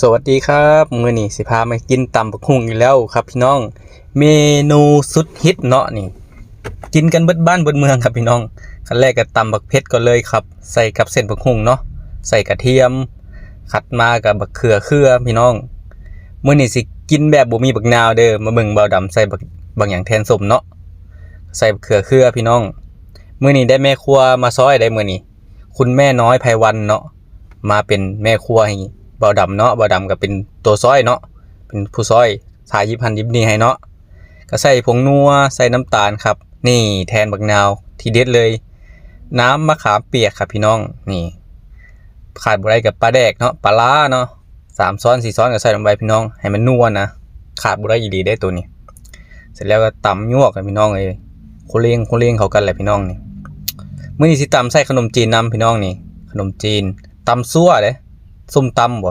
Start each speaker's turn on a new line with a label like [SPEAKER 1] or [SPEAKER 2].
[SPEAKER 1] สวัสดีครับมือนี้สิพามากินตำบักหุ่งอีกแล้วครับพี่น้อง เมนูสุดฮิตเนาะนี่ กินกันเบิดบ้านเบิดเมืองครับพี่น้องขั้นแรกก็ตำบักเผ็ดก่อนเลยครับ ใส่กับเส้นบักหุ่งเนาะใส่กระเทียม ขัดมากับบักเขือเครือพี่น้องมื้อนี้สิกินแบบบ่มีบักนาวเด้อมาเบิ่งเบาดำใส่บักบางอย่างแทนสมเนาะใส่บักเขือเครือพี่น้องมื้อนี้ได้แม่ครัวมาซอยได้มื้อนี้คุณแม่น้อยไพวันเนาะมาเป็นแม่ครัวให้ บาดำเนาะเบาดำก็เป็นตัวซอยเนาะเป็นผู้ซอยสายยิบพันยิบนี่ให้เนาะก็ใส่ผงนัวใส่น้ำตาลครับ นี่แทนบักนาวทีเด็ดเลย น้ำมะขามเปียกครับพี่น้องนี่ขาดบ่ได้กับปลาแดกเนาะปลาล้าเนาะสามซ้อนสี่ซ้อนก็ใส่ลงไปพี่น้องให้มันนัวนะขาดบ่ได้อีหลีได้ตัวนี้ เสร็จแล้วก็ตำยวกกันพี่น้องเลยโคเลี้ยงโคเลี้ยงเขากันแหละพี่น้องนี่เมื่อนี้สิตำใส่ขนมจีนนำพี่น้องนี่ ขนมจีนตำซั่วเด้ ส้มตำบ่